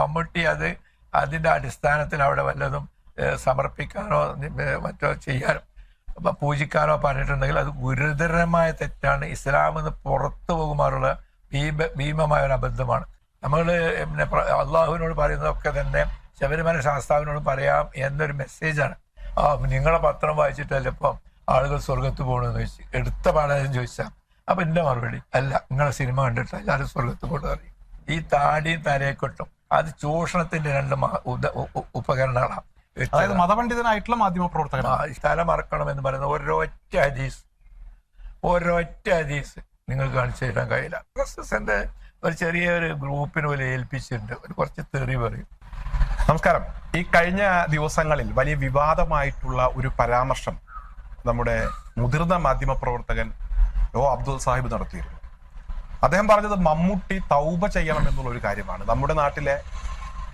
മമ്മൂട്ടി അത് അതിന്റെ അടിസ്ഥാനത്തിൽ അവിടെ വല്ലതും സമർപ്പിക്കാനോ മറ്റോ ചെയ്യാനോ പൂജിക്കാനോ പറഞ്ഞിട്ടുണ്ടെങ്കിൽ അത് ഗുരുതരമായ തെറ്റാണ്. ഇസ്ലാം എന്ന് പുറത്തു പോകുമാറുള്ള ഭീമ ഭീമമായ ഒരു അബദ്ധമാണ്. നമ്മൾ പിന്നെ അള്ളാഹുവിനോട് പറയുന്നതൊക്കെ തന്നെ ശബരിമല ശാസ്താവിനോട് പറയാം എന്നൊരു മെസ്സേജാണ്. ആ നിങ്ങളെ പത്രം വായിച്ചിട്ടല്ലേ ഇപ്പം ആളുകൾ സ്വർഗത്ത് പോകണമെന്ന് ചോദിച്ചു. എടുത്ത പാടാനും ചോദിച്ചാൽ അപ്പൊ എന്റെ മറുപടി അല്ല നിങ്ങളെ സിനിമ കണ്ടിട്ട് എല്ലാവരും സ്വർഗത്ത് പോകണമെന്ന് പറയും. ഈ താടിയും തലയെക്കൊട്ടും അത് ചൂഷണത്തിന്റെ രണ്ട് ഉപകരണങ്ങളാണ്. അതായത് മതപണ്ഡിതനായിട്ടുള്ള മാധ്യമ പ്രവർത്തകൻ സ്ഥലം മറക്കണം എന്ന് പറയുന്ന ഒരൊറ്റ ഹദീസ് ഒരൊറ്റ ഹദീസ് നിങ്ങൾ കാണിച്ചു തരാൻ കഴിയില്ല. എന്റെ ഒരു ചെറിയ ഒരു ഗ്രൂപ്പിന് പോലെ ഏൽപ്പിച്ചിട്ടുണ്ട്. ഒരു കുറച്ച് തെറി പറയും. നമസ്കാരം. ഈ കഴിഞ്ഞ ദിവസങ്ങളിൽ വലിയ വിവാദമായിട്ടുള്ള ഒരു പരാമർശം നമ്മുടെ മുതിർന്ന മാധ്യമ പ്രവർത്തകൻ ഒ അബ്ദുൾ സാഹിബ് നടത്തിയിരുന്നു. അദ്ദേഹം പറഞ്ഞത് മമ്മൂട്ടി തൗബ ചെയ്യണം എന്നുള്ള ഒരു കാര്യമാണ്. നമ്മുടെ നാട്ടിലെ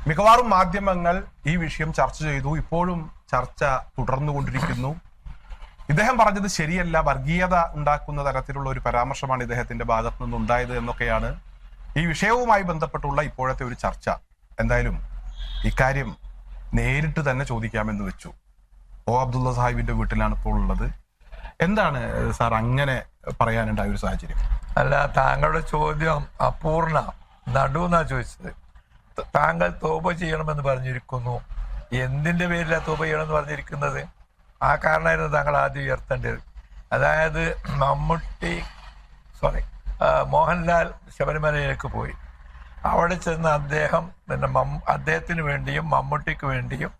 മിക്കവാറും മാധ്യമങ്ങൾ ഈ വിഷയം ചർച്ച ചെയ്തു. ഇപ്പോഴും ചർച്ച തുടർന്നുകൊണ്ടിരിക്കുന്നു. ഇദ്ദേഹം പറഞ്ഞത് ശരിയല്ല. വർഗീയത ഉണ്ടാക്കുന്ന തരത്തിലുള്ള ഒരു പരാമർശമാണ് ഇദ്ദേഹത്തിന്റെ ഭാഗത്തു നിന്നുണ്ടായത് എന്നൊക്കെയാണ് ഈ വിഷയവുമായി ബന്ധപ്പെട്ടുള്ള ഇപ്പോഴത്തെ ഒരു ചർച്ച. എന്തായാലും ഇക്കാര്യം നേരിട്ട് തന്നെ ചോദിക്കാമെന്ന് വെച്ചു. ഒ അബ്ദുള്ള സാഹിബിന്റെ വീട്ടിലാണ് ഇപ്പോൾ ഉള്ളത്. എന്താണ് സാർ അങ്ങനെ പറയാനുണ്ടായ ഒരു സാഹചര്യം? അല്ല താങ്കളുടെ ചോദ്യം അപൂർണ. നടുവെന്നാ ചോദിച്ചത്. ത- താങ്കൾ തോപ ചെയ്യണമെന്ന് പറഞ്ഞിരിക്കുന്നു. എന്തിന്റെ പേരിലാ തോപ ചെയ്യണമെന്ന് പറഞ്ഞിരിക്കുന്നത്? ആ കാരണമായിരുന്നു താങ്കൾ ആദ്യം ഉയർത്തേണ്ടത്. അതായത് മമ്മൂട്ടി സോറി മോഹൻലാൽ ശബരിമലയിലേക്ക് പോയി. അവിടെ ചെന്ന് അദ്ദേഹം പിന്നെ അദ്ദേഹത്തിന് വേണ്ടിയും മമ്മൂട്ടിക്ക് വേണ്ടിയും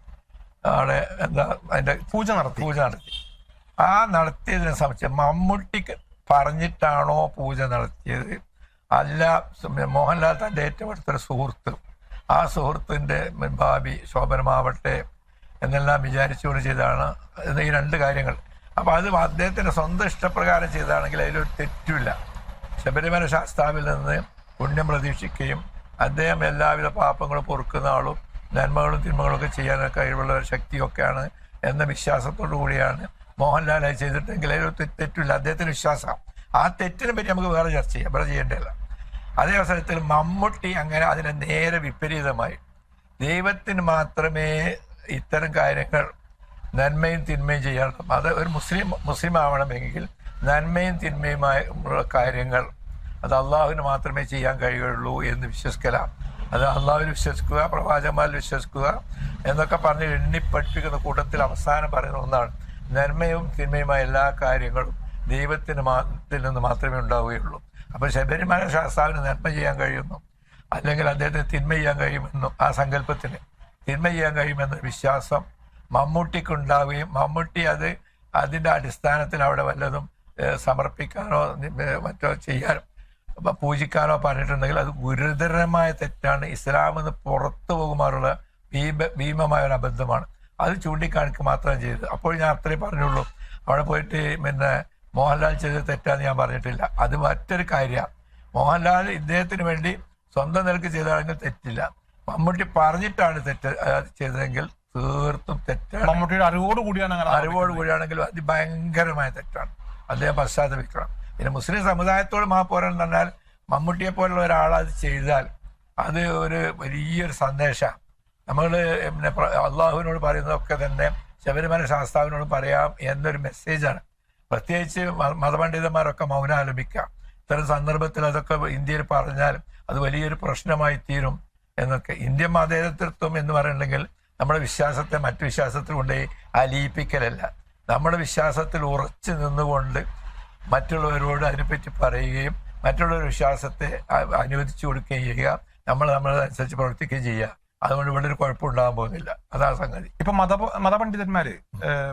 അവിടെ എന്താ അതിന്റെ പൂജ നടത്തി. പൂജ നടത്തി. ആ നടത്തിയതിനെ സംബന്ധിച്ച് മമ്മൂട്ടിക്ക് പറഞ്ഞിട്ടാണോ പൂജ നടത്തിയത്? അല്ല മോഹൻലാൽ തന്റെ ഏറ്റവും അടുത്തൊരു സുഹൃത്ത്. ആ സുഹൃത്തിന്റെ ഭാവി ശോഭനമാവട്ടെ എന്നെല്ലാം വിചാരിച്ചുകൊണ്ട് ചെയ്താണ് ഈ രണ്ട് കാര്യങ്ങൾ. അപ്പോൾ അത് അദ്ദേഹത്തിന്റെ സ്വന്തം ഇഷ്ടപ്രകാരം ചെയ്താണെങ്കിൽ അതിലൊരു തെറ്റുമില്ല. ശബരിമല ശാസ്താവിൽ നിന്ന് പുണ്യം പ്രതീക്ഷിക്കുകയും അദ്ദേഹം എല്ലാവിധ പാപങ്ങളും പൊറുക്കുന്ന ആളും നന്മകളും തിന്മകളും ഒക്കെ ചെയ്യാൻ കഴിവുള്ള ശക്തിയൊക്കെയാണ് എന്ന വിശ്വാസത്തോടു കൂടിയാണ് മോഹൻലാൽ അത് ചെയ്തിട്ടെങ്കിൽ അതിലൊരു തെറ്റില്ല. അദ്ദേഹത്തിന് വിശ്വാസം. ആ തെറ്റിനെ പറ്റി നമുക്ക് വേറെ ചർച്ച ചെയ്യാം. വേറെ ചെയ്യേണ്ടതല്ല. അതേ അവസരത്തിൽ മമ്മൂട്ടി അങ്ങനെ അതിനെ നേരെ വിപരീതമായി. ദൈവത്തിന് മാത്രമേ ഇത്തരം കാര്യങ്ങൾ നന്മയും തിന്മയും ചെയ്യാറുള്ളൂ. അത് ഒരു മുസ്ലിം മുസ്ലിം ആവണമെങ്കിൽ നന്മയും തിന്മയുമായ കാര്യങ്ങൾ അത് അള്ളാഹുവിന് മാത്രമേ ചെയ്യാൻ കഴിയുള്ളൂ എന്ന് വിശ്വസിക്കലാം. അത് അള്ളാഹുവിൽ വിശ്വസിക്കുക പ്രവാചകന്മാരിൽ വിശ്വസിക്കുക എന്നൊക്കെ പറഞ്ഞ് എണ്ണിപ്പഠിപ്പിക്കുന്ന കൂട്ടത്തിൽ അവസാനം പറയുന്ന ഒന്നാണ് നന്മയും തിന്മയുമായ എല്ലാ കാര്യങ്ങളും ദൈവത്തിന് മാത്രത്തിൽ നിന്ന് മാത്രമേ ഉണ്ടാവുകയുള്ളൂ. അപ്പം ശബരിമല ശാസ്താവിന് നന്മ ചെയ്യാൻ കഴിയുന്നു. അല്ലെങ്കിൽ അദ്ദേഹത്തിന് തിന്മ ചെയ്യാൻ കഴിയുമെന്നും ആ സങ്കല്പത്തിന് തിന്മ ചെയ്യാൻ കഴിയുമെന്ന വിശ്വാസം മമ്മൂട്ടിക്കുണ്ടാവുകയും മമ്മൂട്ടി അത് അതിന്റെ അടിസ്ഥാനത്തിൽ അവിടെ വല്ലതും സമർപ്പിക്കാനോ മറ്റോ ചെയ്യാനോ പൂജിക്കാനോ പറഞ്ഞിട്ടുണ്ടെങ്കിൽ അത് ഗുരുതരമായ തെറ്റാണ്. ഇസ്ലാമെന്ന് പുറത്തു പോകുമാറുള്ള ഭീമ ഭീമമായ ഒരു അബദ്ധമാണ് അത് ചൂണ്ടിക്കാണിക്കുക മാത്രം ചെയ്തു. അപ്പോൾ ഞാൻ അത്രേ പറഞ്ഞുള്ളൂ. അവിടെ പോയിട്ട് പിന്നെ മോഹൻലാൽ ചെയ്തത് തെറ്റാന്ന് ഞാൻ പറഞ്ഞിട്ടില്ല. അത് മറ്റൊരു കാര്യമാണ് മോഹൻലാൽ ഇദ്ദേഹത്തിന് വേണ്ടി സ്വന്തം നിലയ്ക്ക് ചെയ്താണെങ്കിൽ തെറ്റില്ല. മമ്മൂട്ടി പറഞ്ഞിട്ടാണ് തെറ്റ് ചെയ്തതെങ്കിൽ തീർത്തും തെറ്റാണ്. മമ്മൂട്ടിയുടെ അറിവോട് കൂടിയാണ് അറിവോട് കൂടിയാണെങ്കിൽ അതിഭയങ്കരമായ തെറ്റാണ്. അദ്ദേഹം പശ്ചാത്തപിക്കണം. പിന്നെ മുസ്ലിം സമുദായത്തോട് മാ പോരാന്ന് പറഞ്ഞാൽ മമ്മൂട്ടിയെ പോലുള്ള ഒരാൾ അത് ചെയ്താൽ അത് ഒരു വലിയൊരു സന്ദേശമാണ്. നമ്മൾ പിന്നെ അള്ളാഹുവിനോട് പറയുന്നതൊക്കെ തന്നെ ശബരിമല ശാസ്താവിനോട് പറയാം എന്നൊരു മെസ്സേജാണ് പ്രത്യേകിച്ച് മതപണ്ഡിതന്മാരൊക്കെ മൗനാലപിക്കാം ഇത്തരം സന്ദർഭത്തിൽ അതൊക്കെ ഇന്ത്യയിൽ പറഞ്ഞാൽ അത് വലിയൊരു പ്രശ്നമായി തീരും എന്നൊക്കെ. ഇന്ത്യൻ മതേതൃത്വം എന്ന് പറയുന്നുണ്ടെങ്കിൽ നമ്മുടെ വിശ്വാസത്തെ മറ്റു വിശ്വാസത്തിൽ കൊണ്ടുപോയി അലിയിപ്പിക്കലല്ല. നമ്മുടെ വിശ്വാസത്തിൽ ഉറച്ചു നിന്നുകൊണ്ട് മറ്റുള്ളവരോട് അതിനെപ്പറ്റി പറയുകയും മറ്റുള്ളവരുടെ വിശ്വാസത്തെ അനുവദിച്ചു കൊടുക്കുകയും ചെയ്യുക. നമ്മൾ നമ്മളതനുസരിച്ച് പ്രവർത്തിക്കുകയും ചെയ്യുക. അതുകൊണ്ട് ഇവിടെ ഒരു കുഴപ്പമുണ്ടാകാൻ പോകുന്നില്ല. അതാ സംഗതി. ഇപ്പൊ മത മതപണ്ഡിതന്മാര്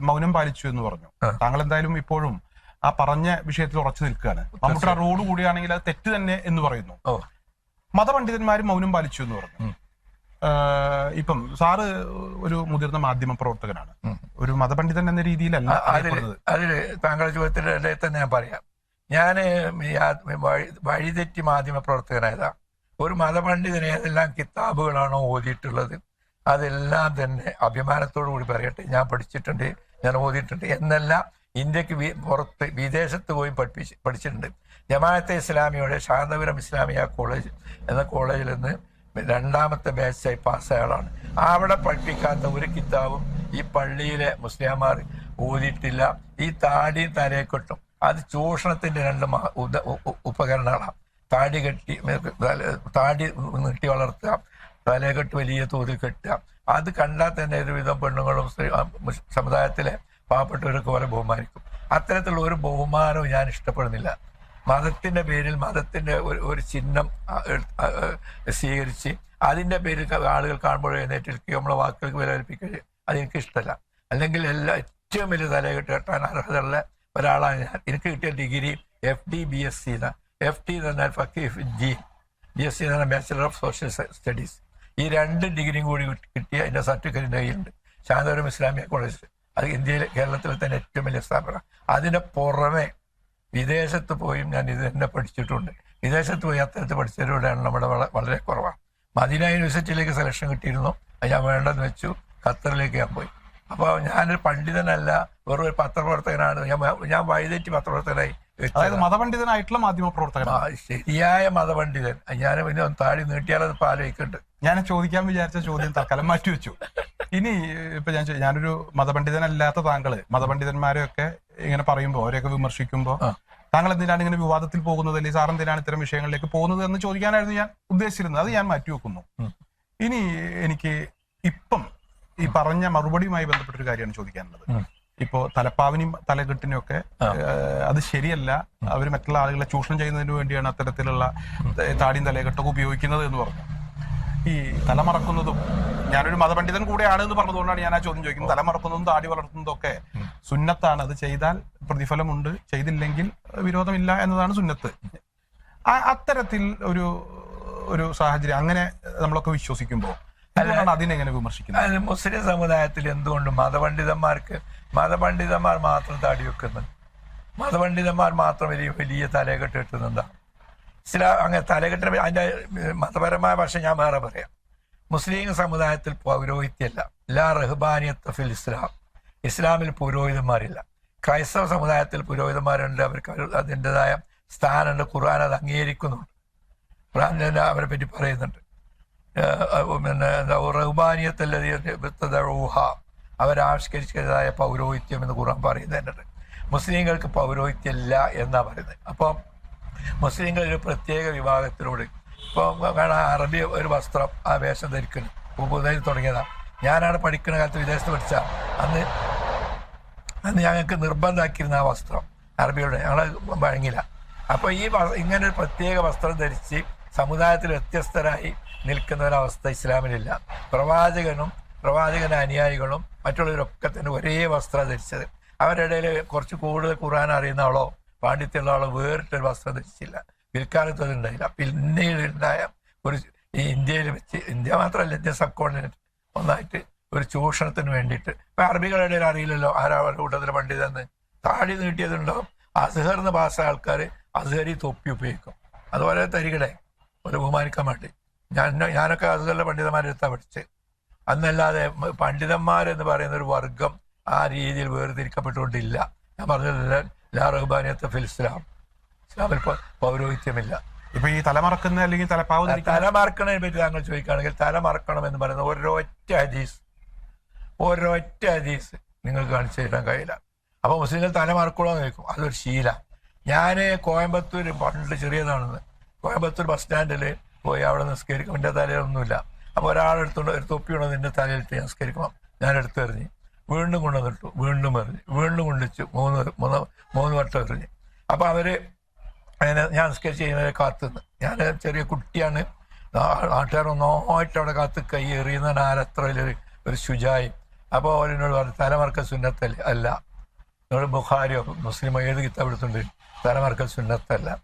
മൗനം പാലിച്ചു എന്ന് പറഞ്ഞു. താങ്കൾ എന്തായാലും ഇപ്പോഴും ആ പറഞ്ഞ വിഷയത്തിൽ ഉറച്ചു നിൽക്കുകയാണ്. മമ്മൂട്ടി ആ റോഡ് കൂടിയാണെങ്കിൽ അത് തെറ്റ് തന്നെ എന്ന് പറയുന്നു. മതപണ്ഡിതന്മാര് മൗനം പാലിച്ചു എന്ന് പറഞ്ഞു. ഇപ്പം സാറ് ഒരു മുതിർന്ന മാധ്യമ പ്രവർത്തകനാണ്. ഒരു മതപണ്ഡിതൻ എന്ന രീതിയിലല്ല അതിൽ താങ്കളുടെ ചോദ്യത്തിന്റെ തന്നെ ഞാൻ പറയാം. ഞാൻ വഴിതെറ്റി മാധ്യമ പ്രവർത്തകനായതാ. ഒരു മതപണ്ഡിതനെ ഏതെല്ലാം കിതാബുകളാണോ ഓതിയിട്ടുള്ളത്? അതെല്ലാം തന്നെ അഭിമാനത്തോടു കൂടി പറയട്ടെ. ഞാൻ പഠിച്ചിട്ടുണ്ട് ഞാൻ ഓതിയിട്ടുണ്ട് എന്നെല്ലാം ഇന്ത്യയ്ക്ക് പുറത്ത് വിദേശത്ത് പോയി പഠിപ്പിച്ച് പഠിച്ചിട്ടുണ്ട്. ജമാഅത്തെ ഇസ്ലാമിയുടെ ശാന്തപുരം ഇസ്ലാമിയ കോളേജ് എന്ന കോളേജിൽ നിന്ന് രണ്ടാമത്തെ ബാച്ചായി പാസ്സായ ആളാണ് അവിടെ പഠിപ്പിക്കാത്ത ഒരു കിതാബും ഈ പള്ളിയിലെ മുസ്ലിംമാർ ഊതിയിട്ടില്ല ഈ താടിയും തലയെക്കെട്ടും അത് ചൂഷണത്തിന്റെ രണ്ട് ഉപകരണങ്ങളാണ്. താടി കെട്ടി താടി നീട്ടി വളർത്തുക തലയെക്കെട്ട് വലിയ തോതിൽ കെട്ടുക അത് കണ്ടാൽ തന്നെ ഒരുവിധം പെണ്ണുങ്ങളും സ്ത്രീ- സമുദായത്തിലെ പാവപ്പെട്ടവരൊക്കെ പോലെ ബഹുമാനിക്കും. അത്തരത്തിലുള്ള ഒരു ബഹുമാനവും ഞാൻ ഇഷ്ടപ്പെടുന്നില്ല. മതത്തിന്റെ പേരിൽ മതത്തിന്റെ ഒരു ഒരു ചിഹ്നം സ്വീകരിച്ച് അതിന്റെ പേരിൽ ആളുകൾ കാണുമ്പോൾ എഴുന്നേറ്റിരിക്കുകയോ നമ്മളെ വാക്കുകൾക്ക് വില കൽപ്പിക്കുകയോ അതെനിക്ക് ഇഷ്ടമല്ല അല്ലെങ്കിൽ എല്ലാ ഏറ്റവും വലിയ തലകെട്ട് കെട്ടാൻ അർഹതയുള്ള ഒരാളാണ് ഞാൻ. എനിക്ക് കിട്ടിയ degree F D B S C F T എന്ന് പറഞ്ഞാൽ ഫക്കീഫ് ജി ബി എസ് സി എന്ന് പറഞ്ഞാൽ ബാച്ചലർ ഓഫ് സോഷ്യൽ സ്റ്റഡീസ് ഈ രണ്ട് ഡിഗ്രിയും കൂടി കിട്ടി- കിട്ടിയ എന്റെ സർട്ടിഫിക്കറ്റിന്റെ കയ്യിലുണ്ട്. ശാന്തപുരം ഇസ്ലാമിക കോളേജ് അത് ഇന്ത്യയിൽ കേരളത്തിലെ തന്നെ ഏറ്റവും വലിയ സ്ഥാപനം. അതിന് പുറമെ വിദേശത്ത് പോയും ഞാൻ ഇത് തന്നെ പഠിച്ചിട്ടുണ്ട്. വിദേശത്ത് പോയി അത്തരത്തിൽ പഠിച്ചവരുടെ എണ്ണം നമ്മുടെ വള- വളരെ കുറവാണ്. മദീന യൂണിവേഴ്സിറ്റിയിലേക്ക് സെലക്ഷൻ കിട്ടിയിരുന്നു. അത് ഞാൻ വേണ്ടെന്ന് വെച്ചു. ഖത്തറിലേക്ക് ഞാൻ പോയി. അപ്പോൾ ഞാനൊരു പണ്ഡിതനല്ല. വെറും ഒരു പത്രപ്രവർത്തകനാണ്. ഞാൻ ഞാൻ വഴിതെറ്റി പത്രപ്രവർത്തകനായി. അതായത്. മതപണ്ഡിതനായിട്ടുള്ള മാധ്യമ പ്രവർത്തകൻ ശരിയായ മതപണ്ഡിതൻ. ഞാൻ പിന്നെ താഴെ നീട്ടിയാലത് ഇപ്പൊ ആലോചിക്കുന്നുണ്ട് ഞാൻ ചോദിക്കാൻ വിചാരിച്ച ചോദ്യം തൽക്കാലം മാറ്റിവെച്ചു. ഇനി ഇപ്പൊ ഞാൻ ഞാനൊരു മതപണ്ഡിതനല്ലാത്ത താങ്കൾ മതപണ്ഡിതന്മാരെയൊക്കെ ഇങ്ങനെ പറയുമ്പോ അവരെയൊക്കെ വിമർശിക്കുമ്പോ താങ്കൾ എന്തിനാണ് ഇങ്ങനെ വിവാദത്തിൽ പോകുന്നത്? അല്ലെങ്കിൽ സാർ എന്തിനാണ് ഇത്തരം വിഷയങ്ങളിലേക്ക് പോകുന്നത് എന്ന് ചോദിക്കാനായിരുന്നു ഞാൻ ഉദ്ദേശിച്ചിരുന്നത്. അത് ഞാൻ മാറ്റിവെക്കുന്നു. ഇനി എനിക്ക് ഇപ്പം ഈ പറഞ്ഞ മറുപടിയുമായി ബന്ധപ്പെട്ടൊരു കാര്യമാണ് ചോദിക്കാനുള്ളത്. ഇപ്പോ തലപ്പാവിനും തലകെട്ടിനും ഒക്കെ അത് ശരിയല്ല. അവർ മറ്റുള്ള ആളുകളെ ചൂഷണം ചെയ്യുന്നതിന് വേണ്ടിയാണ് അത്തരത്തിലുള്ള താടിയും തലകെട്ടൊക്കെ ഉപയോഗിക്കുന്നത് എന്ന് പറഞ്ഞു. ഈ തലമറക്കുന്നതും ഞാനൊരു മതപണ്ഡിതൻ കൂടെയാണ് എന്ന് പറഞ്ഞതുകൊണ്ടാണ് ഞാൻ ആ ചോദ്യം ചോദിക്കുന്നത്. തലമറക്കുന്നതും താടി വളർത്തുന്നതും ഒക്കെ സുന്നത്താണ്. അത് ചെയ്താൽ പ്രതിഫലമുണ്ട്. ചെയ്തില്ലെങ്കിൽ വിരോധമില്ല എന്നതാണ് സുന്നത്ത്. ആ- അത്തരത്തിൽ ഒരു ഒരു സാഹചര്യം അങ്ങനെ നമ്മളൊക്കെ വിശ്വസിക്കുമ്പോൾ അതിനെങ്ങനെ വിമർശിക്കുന്നത്? മുസ്ലിം സമുദായത്തിൽ എന്തുകൊണ്ട് മതപണ്ഡിതന്മാർക്ക് മതപണ്ഡിതന്മാർ മാത്രം താടി വെക്കുന്നുണ്ട് മതപണ്ഡിതന്മാർ മാത്രം വലിയ വലിയ തലകെട്ട് കെട്ടുന്നുണ്ടാ. ചില അങ്ങനെ തലകെട്ടിന് അതിന്റെ മതപരമായ ഭാഷ ഞാൻ വേറെ പറയാം. മുസ്ലിം സമുദായത്തിൽ പൗരോഹിത്യല്ല. ലാ റഹ്ബാനിയത്ത് ഫിൽ ഇസ്ലാം. ഇസ്ലാമിൽ പുരോഹിതന്മാരില്ല. ക്രൈസ്തവ സമുദായത്തിൽ പുരോഹിതന്മാരുണ്ട്. അവർക്ക് അവർ അതിന്റെതായ സ്ഥാനമുണ്ട്. ഖുർആൻ അത് അംഗീകരിക്കുന്നുണ്ട്. ഖുർആൻ അവരെ പറ്റി പറയുന്നുണ്ട്. പിന്നെ എന്താ റഹ്ബാനിയത്തല്ലൂഹ അവരാവിഷ്കരിച്ചതായ പൗരോഹിത്യം എന്ന് ഖുർആൻ പറയുന്നുണ്ട്. മുസ്ലിങ്ങൾക്ക് പൗരോഹിത്യമില്ല എന്നാണ് പറയുന്നത്. അപ്പം മുസ്ലിങ്ങൾ ഒരു പ്രത്യേക വിഭാഗത്തിലൂടെ ഇപ്പം കാണാൻ അറബി ഒരു വസ്ത്രം ആ വേഷം ധരിക്കുന്നു പുതുതായി തുടങ്ങിയതാ. ഞാനാണ് പഠിക്കുന്ന കാലത്ത് വിദേശത്ത് പഠിച്ച. അന്ന് അന്ന് ഞങ്ങൾക്ക് നിർബന്ധമാക്കിയിരുന്ന ആ വസ്ത്രം അറബിയുടെ ഞങ്ങൾ വഴങ്ങില്ല. അപ്പോൾ ഈ ഇങ്ങനെ ഒരു പ്രത്യേക വസ്ത്രം ധരിച്ച് സമുദായത്തിൽ വ്യത്യസ്തരായി നിൽക്കുന്ന ഒരവസ്ഥ ഇസ്ലാമിലില്ല. പ്രവാചകനും പ്രവാചകന്റെ അനുയായികളും മറ്റുള്ളവരൊക്കെ തന്നെ ഒരേ വസ്ത്രം ധരിച്ചത്. അവരുടെ ഇടയിൽ കുറച്ച് കൂടുതൽ ഖുർആൻ അറിയുന്ന ആളോ പാണ്ഡിത്യമുള്ള ആളോ വേറിട്ടൊരു വസ്ത്രം ധരിച്ചില്ല. പിൽക്കാലത്ത് അത് ഉണ്ടായില്ല. പിന്നീട് ഉണ്ടായ ഒരു ഇന്ത്യയിൽ വെച്ച് ഇന്ത്യ മാത്രമല്ല ഇന്ത്യ സബ് ഒന്നായിട്ട് ഒരു ചൂഷണത്തിന് വേണ്ടിയിട്ട്. ഇപ്പൊ അറബികളുടെ ഇടയിൽ അറിയില്ലല്ലോ ആരാ അവരുടെ കൂട്ടത്തിൽ പണ്ഡിതെന്ന് താടി നീട്ടിയതുണ്ടാവും. എന്ന് പാസ ആൾക്കാർ അസഹരി തൊപ്പി ഉപയോഗിക്കും. അതുപോലെ തരികടെ ഒരു ബഹുമാനിക്കാൻ വേണ്ടി. ഞാൻ ഞാനൊക്കെ അസ്ഹറിലെ പണ്ഡിതന്മാരെടുത്താണ് പഠിച്ചത്. അന്നല്ലാതെ പണ്ഡിതന്മാർ എന്ന് പറയുന്ന ഒരു വർഗം ആ രീതിയിൽ വേർതിരിക്കപ്പെട്ടുകൊണ്ടില്ല. ഞാൻ പറഞ്ഞത് ലാ റഹ്ബാനിയത്ത് ഫിൽ ഇസ്ലാം. ഇസ്ലാമിൽ പൗരോഹിത്യമില്ല. ഇപ്പൊ ഈ തലമറക്കുന്ന അല്ലെങ്കിൽ തലപ്പാവ് ധരിക്കുന്ന തല മറക്കണതിനെ പറ്റി താങ്കൾ ചോദിക്കുകയാണെങ്കിൽ തലമറക്കണം എന്ന് പറയുന്നത് ഒരൊറ്റ ഹദീസ് ഒരൊറ്റ ഹദീസ് നിങ്ങൾക്ക് കാണിച്ചു തരാൻ കഴിയില്ല. അപ്പൊ മുസ്ലിങ്ങൾ തല മറക്കണോ എന്ന് ചോദിക്കും. അതൊരു ശീല. ഞാൻ കോയമ്പത്തൂർ പണ്ട് ചെറിയതാണെന്ന്. കോയമ്പത്തൂർ ബസ് സ്റ്റാൻഡിൽ പോയി അവിടെ നിസ്കരിക്കും. എന്റെ തലയിലൊന്നുമില്ല അപ്പൊ ഒരാളെടുത്തുകൊണ്ട് ഒരു തൊപ്പി എന്റെ തലയിലിട്ട് ഞാൻ നിസ്കരിക്കണം. ഞാൻ എടുത്തെറിഞ്ഞ് വീണ്ടും കൊണ്ടുവന്നിട്ടു. വീണ്ടും എറിഞ്ഞ്. വീണ്ടും കൊണ്ടിച്ചു മൂന്ന് മൂന്ന് മൂന്ന് വട്ടം എറിഞ്ഞ്. അപ്പോൾ അവർ അങ്ങനെ ഞാൻ സ്കെച്ച് ചെയ്യുന്നവരെ കാത്തുനിന്ന്. ഞാൻ ചെറിയ കുട്ടിയാണ്. നാട്ടുകാർ ഒന്നായിട്ട് അവിടെ കാത്ത് കൈ എറിയുന്ന ആരത്ര വലിയൊരു ഒരു ശുചായി. അപ്പോൾ അവരെന്നോട് പറഞ്ഞു തലമറക്ക സുന്നത്തല്ല അല്ല. എന്നോട് ബുഖാരിയോ മുസ്ലിമോ ഏത് കിത്താബ് എടുത്തുണ്ട്? തലമറക്ക സുന്നത്തല്ല.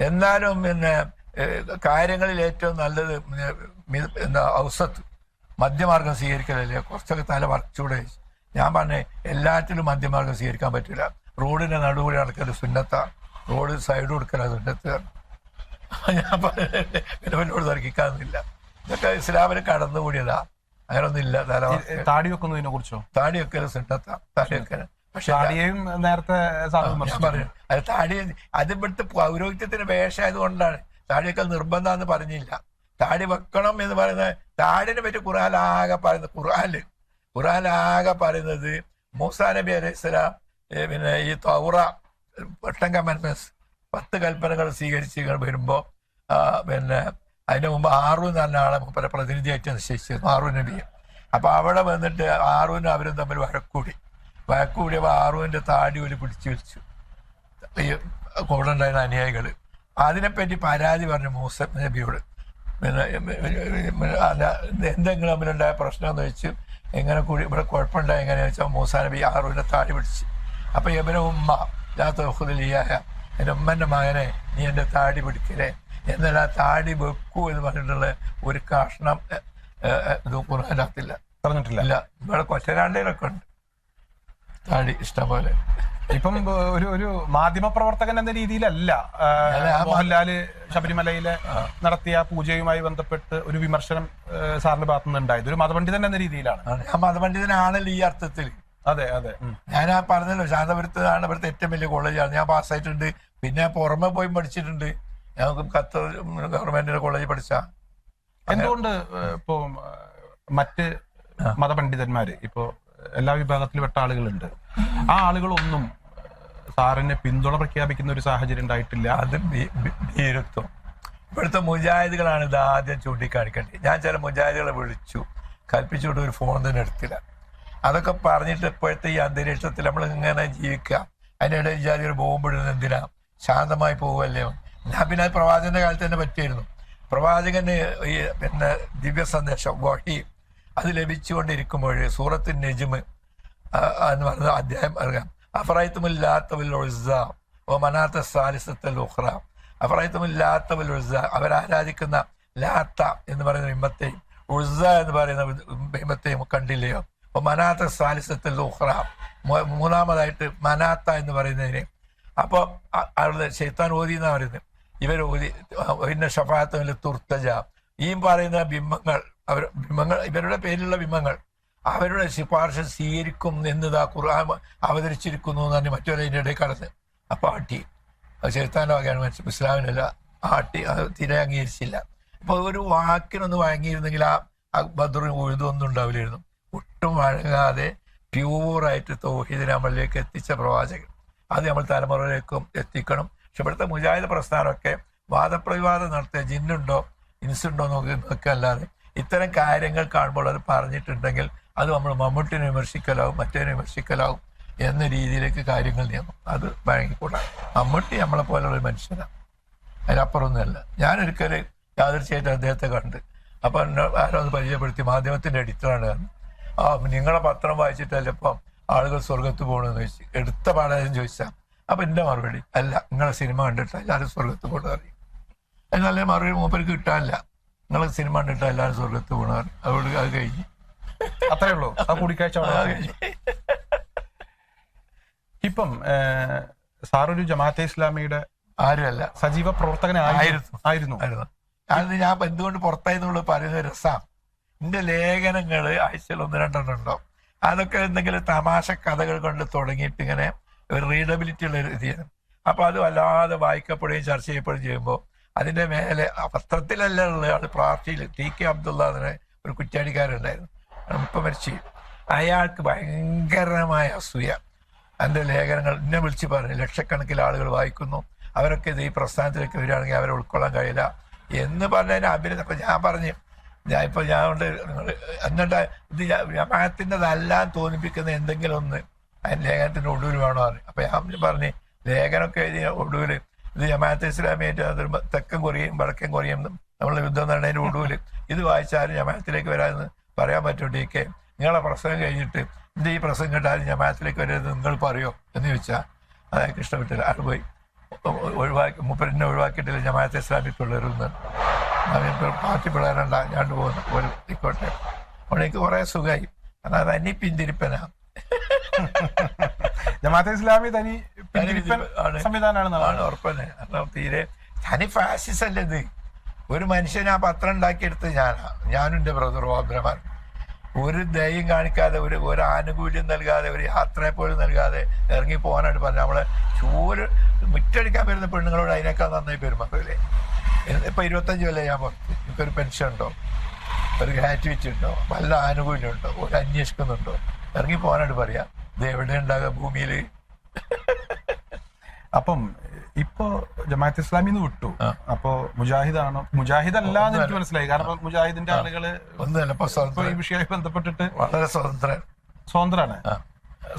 എന്നാലും പിന്നെ കാര്യങ്ങളിൽ ഏറ്റവും നല്ലത് എന്താ ഔസത്ത് മധ്യമാർഗം സ്വീകരിക്കലല്ലേ? കുറച്ചൊക്കെ തല വർച്ചൂടെ ഞാൻ പറഞ്ഞേ എല്ലാറ്റിലും മധ്യമാർഗം സ്വീകരിക്കാൻ പറ്റില്ല റോഡിന്റെ നടുവിൽ അടക്കൽ സുന്നത്ത. റോഡ് സൈഡ് കൊടുക്കല സുന്നത്ത്. ഞാൻ പറഞ്ഞില്ലേ, പിന്നെ എന്നോട് തർക്കിക്കാന്നില്ല ഇതൊക്കെ ഇസ്ലാമിന് കടന്നുകൂടിയതാ. അങ്ങനൊന്നും ഇല്ല തല താടി വെക്കുന്നതിനെ കുറിച്ചോ? താടി താടിയൊക്കെ സുന്നത്ത വെക്കൽ പക്ഷെ നേരത്തെ പറഞ്ഞു അത് താടി അത് ഇവിടുത്തെ പൗരോഹിത്യത്തിന് വേഷമായത് കൊണ്ടാണ് താടിയൊക്കെ നിർബന്ധമെന്ന് പറഞ്ഞില്ല. താടി വെക്കണം എന്ന് പറയുന്നത് താടിനെ പറ്റി ആകെ പറയുന്നത് ഖുർആൻ ആകെ പറയുന്നത് മൂസാ നബി അലൈഹി സ്വലാം പിന്നെ ഈ തൗറ പെട്ടൻ കമൻമെന്റ്സ് പത്ത് കൽപ്പനകൾ സ്വീകരിച്ച് വരുമ്പോ പിന്നെ അതിന് മുമ്പ് ആറു എന്ന് പറഞ്ഞ ആളെ പല പ്രതിനിധിയായിട്ട് നിശ്ചയിച്ചിരുന്നു ആറു നബിയെ. അപ്പൊ അവിടെ വന്നിട്ട് ആറുവിനും അവരും തമ്മിൽ വഴക്കൂടി. വഴക്കൂടിയപ്പോ ആറുവിന്റെ താടി ഒരു പിടിച്ചു വെച്ചു ഈ കൂടെ ഉണ്ടായിരുന്ന അനുയായികൾ. അതിനെപ്പറ്റി പരാതി പറഞ്ഞു മൂസ നബിയോട്. എന്തെങ്കിലും തമ്മിലുണ്ടായ പ്രശ്നം എന്ന് വെച്ച് എങ്ങനെ കൂടി ഇവിടെ കുഴപ്പമുണ്ടായ എങ്ങനെയാ വെച്ചാൽ മൂസ നബി ആറുവിനെ താടി പിടിച്ച്. അപ്പൊ യബന ഉമ്മ ലാത്തലിയായ എന്റെ ഉമ്മന്റെ മകനെ നീ എന്റെ താടി പിടിക്കലേ എന്നാൽ ആ താടി വെക്കൂ എന്ന് പറഞ്ഞിട്ടുള്ള ഒരു കഷ്ണം ഇത് പറഞ്ഞിട്ടില്ല. ഇല്ല. ഇവിടെ കൊച്ചരാണ്ടിലൊക്കെ ഉണ്ട്. താടി ഇഷ്ടം പോലെ ഇപ്പം ഒരു ഒരു മാധ്യമ പ്രവർത്തകൻ എന്ന രീതിയിലല്ല മോഹൻലാൽ ശബരിമലയിലെ നടത്തിയ പൂജയുമായി ബന്ധപ്പെട്ട് ഒരു വിമർശനം സാറിന്റെ ഭാഗത്തു നിന്ന് ഉണ്ടായത് ഒരു മതപണ്ഡിതൻ എന്ന രീതിയിലാണ്. ആ മതപണ്ഡിതനാണല്ലോ ഈ അർത്ഥത്തിൽ അതെ അതെ. ഞാൻ ആ പറഞ്ഞല്ലോ ശാന്തപുരത്താണ് ഇവിടുത്തെ ഏറ്റവും വലിയ കോളേജാണ് ഞാൻ പാസ്സായിട്ടുണ്ട്. പിന്നെ പുറമെ പോയി പഠിച്ചിട്ടുണ്ട്. ഞങ്ങൾക്ക് കത്ത് ഗവൺമെന്റിന്റെ കോളേജ് പഠിച്ച. എന്തുകൊണ്ട് ഇപ്പോ മറ്റ് മതപണ്ഡിതന്മാര് ഇപ്പോ എല്ലാ വിഭാഗത്തിൽപ്പെട്ട ആളുകളുണ്ട്. ആ ആളുകളൊന്നും സാറിന് പിന്തുണ പ്രഖ്യാപിക്കുന്ന ഒരു സാഹചര്യം ഉണ്ടായിട്ടില്ല. അത് ഭീരുത്വം ഇവിടുത്തെ മുജാഹിദുകളാണ് ഇത് ആദ്യം ചൂണ്ടിക്കാണിക്കേണ്ടത്. ഞാൻ ചില മുജാഹിദുകളെ വിളിച്ചു. കൽപ്പിച്ചുകൊണ്ട് ഒരു ഫോൺ തന്നെ എടുത്തില്ല. അതൊക്കെ പറഞ്ഞിട്ട് ഇപ്പോഴത്തെ ഈ അന്തരീക്ഷത്തിൽ നമ്മൾ ഇങ്ങനെ ജീവിക്കുക? അതിനിടയിൽ ജാതി ഒരു ബോംബ് ഇടുന്നത് എന്തിനാ? ശാന്തമായി പോകുമല്ലേ ഞാൻ പിന്നെ പ്രവാചകന്റെ കാലത്ത് തന്നെ പറ്റിയിരുന്നു. പ്രവാചകന് ഈ പിന്നെ ദിവ്യ സന്ദേശം വഴി അത് ലഭിച്ചുകൊണ്ടിരിക്കുമ്പോൾ സൂറത്ത് നെജ്മ് എന്ന് പറഞ്ഞ അധ്യായം അറിയാം. അഫറൈത്തുമില്ലാത്തവൽ ഉസ്സ ഓ മനാത്ത സാലിസത്തൽ ഉഖ്റ. അഫറൈത്തുമില്ലാത്തവൽ ഉസ്സ അവരാരാധിക്കുന്ന ലാത്ത എന്ന് പറയുന്ന ബിംബത്തെയും ഉഴ്സ എന്ന് പറയുന്ന ബിംബത്തെയും കണ്ടില്ലയോ? ഓ മനാത്ത സാലിസത്തൽ ഉഹ്റ മൂന്നാമതായിട്ട് മനാത്ത എന്ന് പറയുന്നതിനെ. അപ്പോൾ അവരുടെ ശൈത്താൻ ഓതി എന്നാ പറയുന്നത് ഇവർ ഓതി പിന്നെ ഷഫാത്തമില്ല തുർത്തജ. ഈ പറയുന്ന ബിംബങ്ങൾ അവർ ബിംബങ്ങൾ ഇവരുടെ പേരിലുള്ള ബിംബങ്ങൾ അവരുടെ ശിപാർശ സ്വീകരിക്കും എന്നതാ ഖുർആൻ അവതരിച്ചിരിക്കുന്നു എന്ന് പറഞ്ഞ് മറ്റൊരതിന്റെ ഇടയിൽ കടന്ന്. അപ്പൊ ആട്ടി അത് ചെറുത്താന്റെ വകയാണ് മനസ്സിൽ ഇസ്ലാമിനല്ല. ആട്ടി അത് തീരെ അംഗീകരിച്ചില്ല. അപ്പൊ ഒരു വാക്കിനൊന്ന് വഴങ്ങിയിരുന്നെങ്കിൽ ആ ബദറിന് ഉഴുതൊന്നും ഉണ്ടാവില്ലായിരുന്നു. ഒട്ടും വഴങ്ങാതെ പ്യൂറായിട്ട് തൗഹീദിനെ നമ്മളിലേക്ക് എത്തിച്ച പ്രവാചകൻ. അത് നമ്മൾ തലമുറയിലേക്കും എത്തിക്കണം. പക്ഷെ ഇവിടുത്തെ മുജാഹിദ് പ്രസ്ഥാനമൊക്കെ വാദപ്രതിവാദം നടത്തിയ ജിന്നുണ്ടോ ഇൻസുണ്ടോ നോക്കി നോക്കുക അല്ലാതെ ഇത്തരം കാര്യങ്ങൾ കാണുമ്പോൾ അത് പറഞ്ഞിട്ടുണ്ടെങ്കിൽ അത് നമ്മൾ മമ്മൂട്ടിനെ വിമർശിക്കലാവും മറ്റേനെ വിമർശിക്കലാവും എന്ന രീതിയിലേക്ക് കാര്യങ്ങൾ നീങ്ങും. അത് വഴങ്ങിക്കൂടാ മമ്മൂട്ടി നമ്മളെ പോലുള്ള ഒരു മനുഷ്യനാണ് അതിനപ്പുറമൊന്നുമല്ല ഞാനൊരിക്കൽ യാദൃശ്യമായിട്ട് അദ്ദേഹത്തെ കണ്ട്. അപ്പൊ ആരോ ഒന്ന് പരിചയപ്പെടുത്തി. മാധ്യമത്തിന്റെ എഡിറ്ററാണ് കാരണം ആ നിങ്ങളെ പത്രം വായിച്ചിട്ടല്ല ഇപ്പം ആളുകൾ സ്വർഗത്ത് പോകണമെന്ന് ചോദിച്ചു. എടുത്ത പാടാനും ചോദിച്ചാൽ അപ്പൊ എന്റെ മറുപടി അല്ല നിങ്ങളെ സിനിമ കണ്ടിട്ട് എല്ലാവരും സ്വർഗത്ത് പോകണമെന്ന് അറിയും എന്നാലേ മറുപടി മൂപ്പർക്ക് കിട്ടാനില്ല. നിങ്ങളെ സിനിമ കണ്ടിട്ട് എല്ലാവരും സ്വർഗത്ത് പോകണമെന്ന് അറിയും അതുകൊണ്ട് അത് കഴിഞ്ഞു അത്രേ ഉള്ളൂ. ആ കൂടിക്കാഴ്ച ഇപ്പം സാറൊരു ജമാഅത്തെ ഇസ്ലാമിയുടെ ആരുമല്ല. സജീവ പ്രവർത്തകനെ ആയിരുന്നു. അത് ഞാൻ എന്തുകൊണ്ട് പുറത്തായെന്നുള്ളത് പറയുന്നത് രസമാണ് എന്റെ ലേഖനങ്ങൾ ആഴ്ചയിൽ ഒന്ന് രണ്ടെണ്ണം ഉണ്ടാവും അതൊക്കെ എന്തെങ്കിലും തമാശ കഥകൾ കൊണ്ട് തുടങ്ങിയിട്ട് ഇങ്ങനെ ഒരു റീഡബിലിറ്റി ഉള്ള രീതിയാണ് അപ്പോൾ അത് വല്ലാതെ വായിക്കപ്പെടുകയും ചർച്ച ചെയ്യപ്പെടുകയും ചെയ്യുമ്പോൾ അതിന്റെ മേലെ പത്രത്തിലല്ല ഉള്ള ആൾ പ്രാർത്ഥിയിൽ ടി കെ അബ്ദുള്ള അതിനെ ഒരു കുറ്റാടിക്കാരുണ്ടായിരുന്നു ഇപ്പൊ മരിച്ചു. അയാൾക്ക് ഭയങ്കരമായ അസൂയ. എന്റെ ലേഖനങ്ങൾ എന്നെ വിളിച്ച് പറഞ്ഞു. ലക്ഷക്കണക്കിന് ആളുകൾ വായിക്കുന്നു. അവരൊക്കെ ഇത് ഈ പ്രസ്ഥാനത്തിലേക്ക് വരികയാണെങ്കിൽ അവരെ ഉൾക്കൊള്ളാൻ കഴിയില്ല എന്ന് പറഞ്ഞതിന് അഭിനന്ദനം. ഞാൻ പറഞ്ഞു ഞാൻ ഇപ്പൊ ഞാൻ കൊണ്ട് നിങ്ങൾ എന്നിട്ട് ഇത് ജമാഅത്തിന്റെതല്ലാൻ തോന്നിപ്പിക്കുന്ന എന്തെങ്കിലും ഒന്ന് അതിന് ലേഖനത്തിന്റെ ഒടുവിൽ വേണോ പറഞ്ഞു. അപ്പൊ ഞാൻ പറഞ്ഞു ലേഖനമൊക്കെ എഴുതിയ ഒടുവിൽ ഇത് ജമാഅത്ത് ഇസ്ലാമിയായിട്ട് അതൊരു തെക്കൻ കൊറിയയും വടക്കൻ കൊറിയയും നമ്മളുടെ യുദ്ധം നടന്നതിന്റെ ഒടുവിൽ ഇത് വായിച്ചാലും ജമാഅത്തിലേക്ക് വരാമെന്ന് പറയാൻ പറ്റുമോ ഡി കെ നിങ്ങളെ പ്രസംഗം കഴിഞ്ഞിട്ട് എന്ത് ഈ പ്രസംഗം കേട്ടാലും ജമാഅത്തിലേക്ക് വരരുത് നിങ്ങൾ പറയോ എന്ന് ചോദിച്ചാൽ അതായത് ഇഷ്ടപ്പെട്ടില്ല അത് പോയി. ഒഴിവാക്കി മുപ്പരിനെ ഒഴിവാക്കിയിട്ടില്ല ജമാഅത്തെ ഇസ്ലാമിൽ പിള്ളേരുന്ന് പാർട്ടി പിള്ളേരണ്ട ഞാണ്ട് പോകുന്നു ഒരു ഇക്കോട്ടെ അവിടെ എനിക്ക് കുറേ സുഖമായി അതായത് അത് അനി പിന്തിരിപ്പനാ. ജമാഅത്തെ ഇസ്ലാമി തനി. സംവിധാനമാണ് ഉറപ്പന്നെ തീരെ തനി ഫാസിസ് അല്ലേ ഇത്? ഒരു മനുഷ്യൻ ആ പത്രം ഉണ്ടാക്കിയെടുത്ത് ഞാനാ. ഞാനും എന്റെ ബ്രദർ ഓബ്രമാൻ ഒരു ദയം കാണിക്കാതെ ഒരു ഒരു ആനുകൂല്യം നൽകാതെ ഒരു യാത്രയെപ്പോഴും നൽകാതെ ഇറങ്ങി പോകാനായിട്ട് പറഞ്ഞു നമ്മളെ ചൂര് മുറ്റടിക്കാൻ വരുന്ന പെണ്ണുങ്ങളോട് അതിനേക്കാൾ നന്നായി പെരുമാറില്ലേ ഇപ്പൊ ഇരുപത്തഞ്ച് കൊല്ലം ഞാൻ എനിക്കൊരു പെൻഷൻ ഉണ്ടോ? ഒരു ഗ്രാറ്റുവിറ്റി ഉണ്ടോ? വല്ല ആനുകൂല്യം ഉണ്ടോ? ഒരു അന്വേഷിക്കുന്നുണ്ടോ? ഇറങ്ങി പോകാനായിട്ട് പറയാം. ഇത് എവിടെ ഉണ്ടാകുക ഭൂമിയിൽ അപ്പം ഇപ്പോ ജമാഅത്ത് ഇസ്ലാമിന്ന് വിട്ടു. അപ്പോ മുജാഹിദ് മുജാഹിദാണോ? മുജാഹിദ് അല്ല എന്ന് എനിക്ക് മനസ്സിലായി. കാരണം മുജാഹിദിന്റെ ആളുകൾ ഈ വിഷയമായി ബന്ധപ്പെട്ടിട്ട് വളരെ സ്വതന്ത്ര സ്വതന്ത്രാണ്.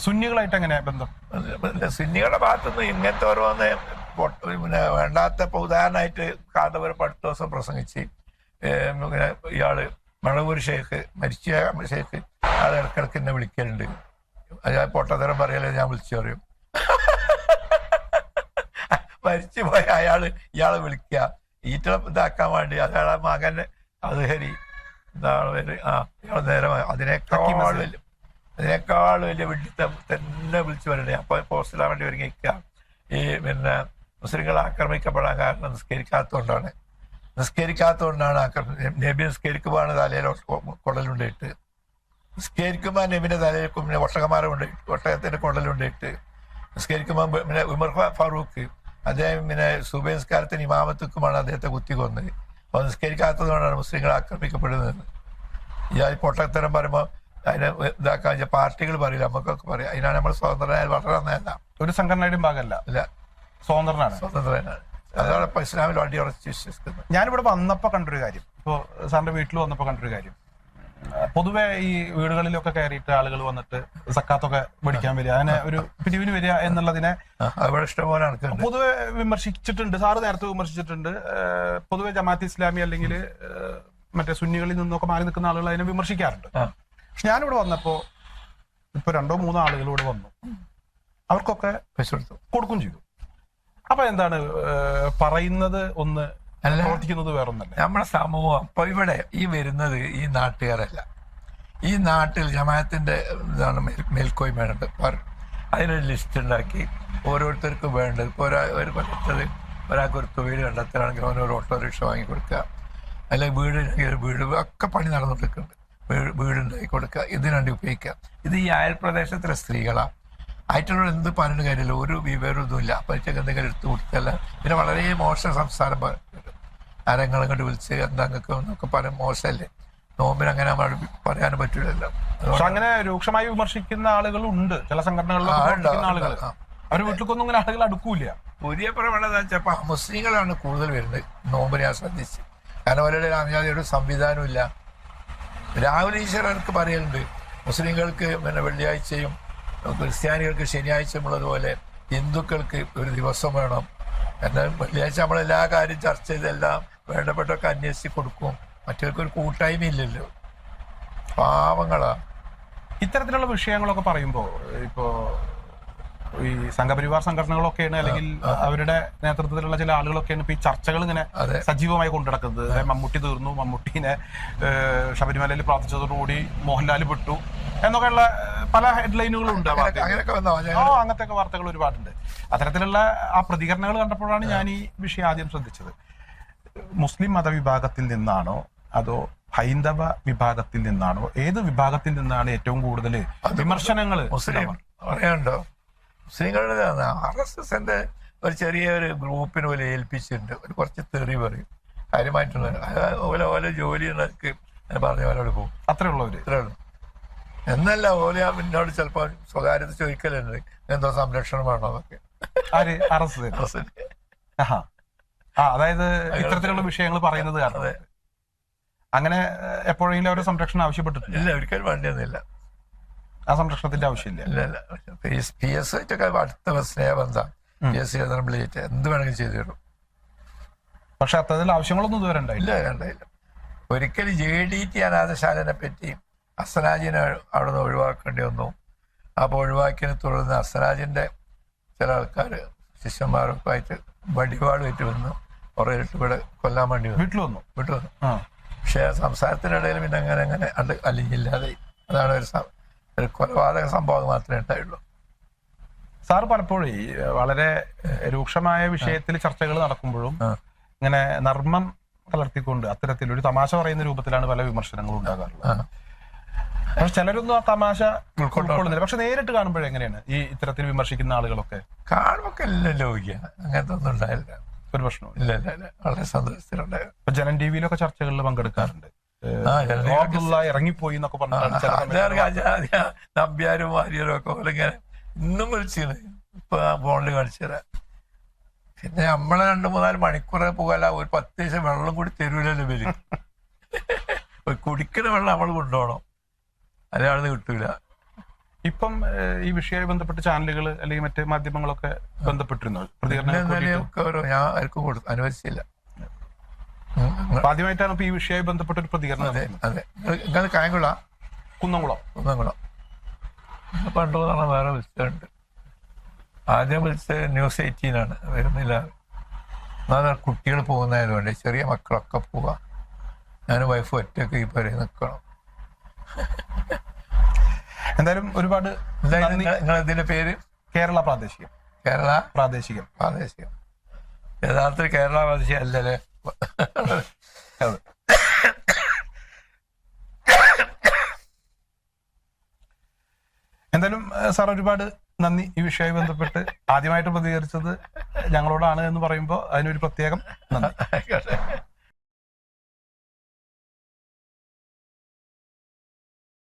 സുന്നികളായിട്ട് എങ്ങനെ ബന്ധം? സുന്നികളുടെ ഭാഗത്തുനിന്ന് ഇങ്ങനത്തെ ഓരോന്ന് പിന്നെ വേണ്ടാത്ത ഉദാഹരണമായിട്ട് കാന്തപുരം അടുത്ത ദിവസം പ്രസംഗിച്ച് ഇയാൾ മഴവൂർ ഷേഖ് മരിച്ച ഷേഖ് ആൾ ഇടക്കിടക്ക് എന്നെ വിളിക്കലുണ്ട്. അയാൾ പൊട്ടത്തരം പറയലേ ഞാൻ വിളിച്ചു പറയും. മരിച്ചു പോയ അയാൾ ഇയാളെ വിളിക്കുക. ഈറ്റ ഇതാക്കാൻ വേണ്ടി അയാളെ മകൻ അദ്ഹരി എന്താണ് പേര്? ആ ഇയാളെ നേരെ അതിനേക്കാൾ വലിയ അതിനേക്കാൾ വലിയ വിഡിത്തം തന്നെ വിളിച്ചു വരണേ അപ്പൊ പോസ്റ്റിലാൻ വേണ്ടി ഒരുങ്ങി ഈ പിന്നെ മുസ്ലിങ്ങൾ ആക്രമിക്കപ്പെടാൻ കാരണം നിസ്കരിക്കാത്തതുകൊണ്ടാണ്. നിസ്കരിക്കാത്തതുകൊണ്ടാണ് ആക്രമി നബി നിസ്കരിക്കുമ്പോഴാണ് തലയിൽ കുടലുണ്ടിട്ട്. നിസ്കരിക്കുമ്പോൾ നബിന്റെ തലയിൽ പിന്നെ ഒട്ടകമാരം ഉണ്ട് കുടലുണ്ട് കുടലുണ്ടിട്ട് നിസ്കരിക്കുമ്പോൾ പിന്നെ ഉമർ ഫാറൂഖ് അദ്ദേഹം പിന്നെ സുബേസ്കാരത്തിന് ഇമാമത്തുക്കുമാണ് അദ്ദേഹത്തെ കുത്തിക്കൊന്നത്. അപ്പൊ നിസ്കരിക്കാത്തതുകൊണ്ടാണ് മുസ്ലിങ്ങൾ ആക്രമിക്കപ്പെടുന്നത്. ഇയാൾ പൊട്ടത്തരം പറയുമ്പോൾ അതിനെ ഇതാക്കാൻ വെച്ചാൽ പാർട്ടികൾ പറയില്ല നമുക്കൊക്കെ പറയാം. അതിനാണ് നമ്മൾ സ്വതന്ത്രനായാൽ വളരെ നന്നല്ല. ഒരു സംഘടനയുടെ ഭാഗമല്ല. ഇല്ല സ്വതന്ത്രനാണ്. സ്വതന്ത്രനാണ്. അതാണ് ഇപ്പൊ ഇസ്ലാമിൽ വണ്ടി ഉറച്ച് വിശ്വസിക്കുന്നത്. ഞാനിവിടെ വന്നപ്പോ കണ്ടൊരു കാര്യം. ഇപ്പോ സാറിന്റെ വീട്ടിൽ വന്നപ്പോ കണ്ടൊരു കാര്യം. പൊതുവെ ഈ വീടുകളിലൊക്കെ കയറിയിട്ട് ആളുകൾ വന്നിട്ട് സക്കാത്തൊക്കെ മേടിക്കാൻ വരിക. അങ്ങനെ ഒരു പിരിവിന് വരിക എന്നുള്ളതിനെ ഇഷ്ടംപോലെ പൊതുവെ വിമർശിച്ചിട്ടുണ്ട്. സാറ് നേരത്തെ വിമർശിച്ചിട്ടുണ്ട്. പൊതുവെ ജമാഅത്ത് ഇസ്ലാമി അല്ലെങ്കിൽ മറ്റേ സുന്നികളിൽ നിന്നൊക്കെ മാറി നിൽക്കുന്ന ആളുകൾ അതിനെ വിമർശിക്കാറുണ്ട്. ഞാനിവിടെ വന്നപ്പോ ഇപ്പൊ രണ്ടോ മൂന്നോ ആളുകളോട് വന്നു. അവർക്കൊക്കെ കൊടുക്കും ചെയ്തു. അപ്പൊ എന്താണ് പറയുന്നത് ഒന്ന് അല്ല? പ്രവർത്തിക്കുന്നത് വേറൊന്നല്ല. നമ്മുടെ സമൂഹം അപ്പൊ ഇവിടെ ഈ വരുന്നത് ഈ നാട്ടുകാരല്ല. ഈ നാട്ടിൽ ജമാഅത്തിന്റെ ഇതാണ് മേൽ- മേൽക്കോയ്മയുണ്ട്. അതിനൊരു ലിസ്റ്റ് ഉണ്ടാക്കി. ഓരോരുത്തർക്കും വേണ്ടത്. ഇപ്പോൾ ഒരാ ഒരു കൊല്ലത്തത് ഒരാൾക്ക് ഒരു തൊഴിൽ കണ്ടെത്തലാണെങ്കിൽ അവന് ഒരു ഓട്ടോറിക്ഷ വാങ്ങി കൊടുക്കുക. അല്ലെങ്കിൽ വീട് ഒരു വീട് ഒക്കെ പണി നടന്നുകൊണ്ടിരിക്കുന്നുണ്ട്. വീട് വീടുണ്ടാക്കി കൊടുക്കുക. ഇതിനുവേണ്ടി ഉപയോഗിക്കുക. ഇത് ഈ അയൽപ്രദേശത്തിലെ സ്ത്രീകളാണ് ആയിട്ടുള്ള എന്ത് പറഞ്ഞിട്ട് കാര്യമില്ല. ഒരു വിവരവും ഇതുമില്ല പരീക്ഷയ്ക്ക് എന്തെങ്കിലും എടുത്തു കൊടുത്തല്ല പിന്നെ വളരെ മോശം സംസാരം ആരെങ്കിലും അങ്ങോട്ട് വിളിച്ച് എന്താ നിങ്ങൾക്ക് എന്നൊക്കെ പറയാൻ മോശമല്ലേ? നോമ്പിന് അങ്ങനെ പറയാൻ പറയാനും പറ്റില്ലല്ലോ അങ്ങനെ രൂക്ഷമായി വിമർശിക്കുന്ന ആളുകളുണ്ട് ചില സംഘടനകളിലൊക്കെ ആ, ആളുകൾ. അവരുടെ വീട്ടിലേക്കൊന്നും ഇങ്ങനെ ആളുകൾ അടുക്കൂല പുതിയ പ്രവണത വെച്ചപ്പോൾ മുസ്ലിങ്ങളാണ് കൂടുതൽ വരുന്നത് നോമ്പിനെ ഞാൻ ശ്രദ്ധിച്ച് കാരണം അവരുടെ രാമജാതിയുടെ സംവിധാനം ഇല്ല. രാഹുൽ ഈശ്വരർക്ക് പറയലുണ്ട്. മുസ്ലിങ്ങൾക്ക് പിന്നെ വെള്ളിയാഴ്ചയും ക്രിസ്ത്യാനികൾക്ക് ശനിയാഴ്ചയുമുള്ളതുപോലെ ഹിന്ദുക്കൾക്ക് ഒരു ദിവസം വേണം. എന്നാൽ വെള്ളിയാഴ്ച നമ്മൾ എല്ലാ കാര്യം ചർച്ച ചെയ്തെല്ലാം വേണ്ടപ്പെട്ടൊക്കെ അന്വേഷിച്ച് കൊടുക്കും. മറ്റവർക്ക് ഒരു കൂട്ടായ്മ ഇല്ലല്ലോ. പാവങ്ങളാ. ഇത്തരത്തിലുള്ള വിഷയങ്ങളൊക്കെ പറയുമ്പോൾ ഇപ്പോ ഈ സംഘപരിവാർ സംഘടനകളൊക്കെയാണ് അല്ലെങ്കിൽ അവരുടെ നേതൃത്വത്തിലുള്ള ചില ആളുകളൊക്കെയാണ് ഇപ്പൊ ഈ ചർച്ചകൾ ഇങ്ങനെ സജീവമായി കൊണ്ടുനടക്കുന്നത്. മമ്മൂട്ടി തീർന്നു മമ്മൂട്ടിനെ ശബരിമലയിൽ പ്രാർത്ഥിച്ചതോടുകൂടി മോഹൻലാൽ വിട്ടു എന്നൊക്കെയുള്ള പല ഹെഡ്ലൈനുകളും ഉണ്ട് അങ്ങനത്തെ വാർത്തകൾ ഒരുപാടുണ്ട്. അത്തരത്തിലുള്ള ആ പ്രതികരണങ്ങൾ കണ്ടപ്പോഴാണ് ഞാൻ ഈ വിഷയം ആദ്യം ശ്രദ്ധിച്ചത്. മുസ്ലിം മതവിഭാഗത്തിൽ നിന്നാണോ അതോ ഹൈന്ദവ വിഭാഗത്തിൽ നിന്നാണോ? ഏത് വിഭാഗത്തിൽ നിന്നാണ് ഏറ്റവും കൂടുതൽ വിമർശനങ്ങൾ മുസ്ലിം പറയാനുണ്ടോ? മുസ്ലിങ്ങളുടെ ആർ എസ് എസിന്റെ ഒരു ചെറിയ ഒരു ഗ്രൂപ്പിന് പോലെ ഏൽപ്പിച്ചിട്ടുണ്ട്. ഒരു കുറച്ച് തെറി പറയും. കാര്യമായിട്ടുള്ള ഓല ഓല ജോലി എന്നൊക്കെ പറഞ്ഞ പോലോട് പോകും. അത്രേ ഉള്ളൂ ഇത്രേ ഉള്ളൂ. എന്നല്ല ഓല എന്നോട് ചിലപ്പോൾ സ്വകാര്യത ചോദിക്കലുണ്ട്. എന്തോ സംരക്ഷണം വേണോ എന്നൊക്കെ. ആര്? Arrest president. അതായത് ഇത്തരത്തിലുള്ള വിഷയങ്ങൾ പറയുന്നത് കാരണം. അങ്ങനെ എപ്പോഴെങ്കിലും അവരെ സംരക്ഷണം ആവശ്യപ്പെട്ടിട്ടില്ല? ഇല്ല ഒരിക്കലും വേണ്ടിയൊന്നുമില്ല. ആ സംരക്ഷണത്തിന്റെ ആവശ്യമില്ല. പി എസ് ഒക്കെ അടുത്ത സ്നേഹബന്ധം. പി എസ് സി വിളിച്ചിട്ട് എന്ത് വേണമെങ്കിലും ചെയ്തു തരും. പക്ഷെ അത്തരത്തിൽ ആവശ്യങ്ങളൊന്നും ഇതുവരെ ഉണ്ടായില്ല. ഉണ്ടായില്ല. ഒരിക്കലും ജെ ഡി ടി അനാഥശാലനെ പറ്റി അസനാജിനെ അവിടെ നിന്ന് ഒഴിവാക്കേണ്ടി വന്നു. അപ്പോൾ ഒഴിവാക്കിയതിനെ തുടർന്ന് അസനാജിന്റെ ചില ആൾക്കാർ ശിഷ്യന്മാരൊക്കെ ആയിട്ട് വടിവാളുമായിട്ട് വന്നു. കുറേ ഇവിടെ കൊല്ലാൻ വേണ്ടി വന്നു. വീട്ടിൽ വന്നു? വീട്ടിൽ വന്നു. ആ. പക്ഷേ സംസാരത്തിനിടയിൽ പിന്നെ അങ്ങനെ അങ്ങനെ അത് അലിഞ്ഞില്ലാതെ അതാണ് ഒരു ഒരു കൊലപാതക സംഭവം മാത്രമേ ഉണ്ടായുള്ളൂ. സാർ പലപ്പോഴും വളരെ രൂക്ഷമായ വിഷയത്തിൽ ചർച്ചകൾ നടക്കുമ്പോഴും. ഇങ്ങനെ നർമ്മം കലർത്തിക്കൊണ്ട് അത്തരത്തിൽ ഒരു തമാശ പറയുന്ന രൂപത്തിലാണ് പല വിമർശനങ്ങളും ഉണ്ടാകാറുള്ളത്. പക്ഷെ ചിലരൊന്നും ആ തമാശ ഉൾക്കൊള്ളുന്നില്ല. പക്ഷെ നേരിട്ട് കാണുമ്പോൾ എങ്ങനെയാണ് ഈ ഇത്തരത്തിൽ വിമർശിക്കുന്ന ആളുകളൊക്കെ? കാണുമൊക്കെ എല്ലാം ലോകിയ അങ്ങനത്തെ ഒന്നും ഉണ്ടായില്ല. ഒരു പ്രശ്നവും ഇല്ല. വളരെ സന്തോഷത്തിലുണ്ടായിരുന്നു. ഇപ്പൊ ജനൻ ടി വിയിലൊക്കെ ചർച്ചകളിൽ പങ്കെടുക്കാറുണ്ട്. ഇറങ്ങിപ്പോയി എന്നൊക്കെ പറഞ്ഞു നമ്പ്യാരും വാര്യരും ഒക്കെ ഇങ്ങനെ ഇന്നും വിളിച്ചിരുന്നു ഇപ്പൊ ഫോണിൽ കാണിച്ചു തരാം. പിന്നെ നമ്മളെ രണ്ടു മൂന്നാൽ മണിക്കൂറെ പോകാല ഒരു പത്ത് ദിവസം വെള്ളം കൂടി തരൂലല്ലോ ഇവർ. കുടിക്കുന്ന വെള്ളം നമ്മൾ കൊണ്ടുപോകണം. അല്ലാതെ കിട്ടൂല ഇപ്പം ഈ വിഷയവുമായി ബന്ധപ്പെട്ട ചാനലുകൾ അല്ലെങ്കിൽ മറ്റ് മാധ്യമങ്ങളൊക്കെ ബന്ധപ്പെട്ടിരുന്നു? ഞാൻ ആർക്കും കൊടുത്തു അനുവദിച്ചില്ല. ആദ്യമായിട്ടാണ് ഇപ്പൊ ഈ വിഷയവുമായി ബന്ധപ്പെട്ട ഒരു പ്രതികരണം അതെ. അതെ. നിങ്ങൾ കായംകുള? കുന്നംകുളം. കുന്നംകുളം. പണ്ട് പറഞ്ഞ വേറെ വിളിച്ചിട്ടുണ്ട് ആദ്യം വിളിച്ചത് ന്യൂസ് എയ്റ്റീനാണ്. വരുന്നില്ല. എന്നാൽ കുട്ടികൾ പോകുന്നതായതുകൊണ്ട് ചെറിയ മക്കളൊക്കെ പോവാ. ഞാൻ വൈഫ് ഒറ്റയ്ക്ക് ഈ പേരെ നിൽക്കണം എന്തായാലും ഒരുപാട് ഇതിന്റെ പേര്? കേരള പ്രാദേശികം. കേരള പ്രാദേശികം. പ്രാദേശികം. യഥാർത്ഥത്തിൽ കേരള പ്രാദേശികം അല്ലല്ലേ? എന്തായാലും സാർ ഒരുപാട് നന്ദി ഈ വിഷയവുമായി ബന്ധപ്പെട്ട്. ആദ്യമായിട്ട് പ്രതികരിച്ചത് ഞങ്ങളോടാണ് എന്ന് പറയുമ്പോൾ അതിനൊരു പ്രത്യേകം നന്ദി.